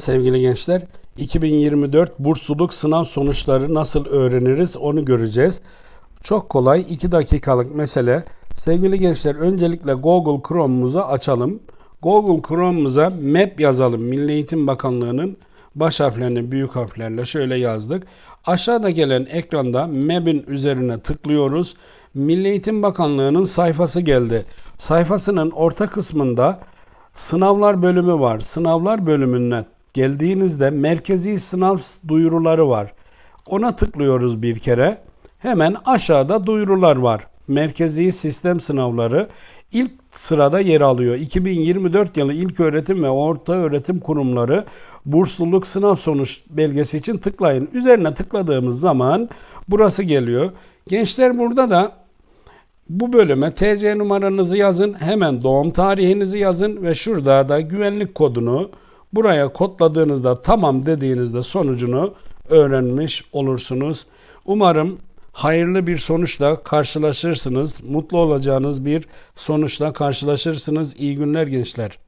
Sevgili gençler, 2024 bursluluk sınav sonuçları nasıl öğreniriz onu göreceğiz. Çok kolay 2 dakikalık mesele. Sevgili gençler öncelikle Google Chrome'umuzu açalım. Google Chrome'umuza map yazalım. Milli Eğitim Bakanlığı'nın baş harflerini büyük harflerle şöyle yazdık. Aşağıda gelen ekranda map'in üzerine tıklıyoruz. Milli Eğitim Bakanlığı'nın sayfası geldi. Sayfasının orta kısmında Sınavlar bölümü var. Sınavlar bölümüne geldiğinizde merkezi sınav duyuruları var. Ona tıklıyoruz bir kere. Hemen aşağıda duyurular var. Merkezi sistem sınavları ilk sırada yer alıyor. 2024 yılı ilk öğretim ve orta öğretim kurumları bursluluk sınav sonuç belgesi için tıklayın. Üzerine tıkladığımız zaman burası geliyor. Gençler burada da bu bölüme TC numaranızı yazın, hemen doğum tarihinizi yazın ve şurada da güvenlik kodunu buraya kodladığınızda tamam dediğinizde sonucunu öğrenmiş olursunuz. Umarım hayırlı bir sonuçla karşılaşırsınız. Mutlu olacağınız bir sonuçla karşılaşırsınız. İyi günler gençler.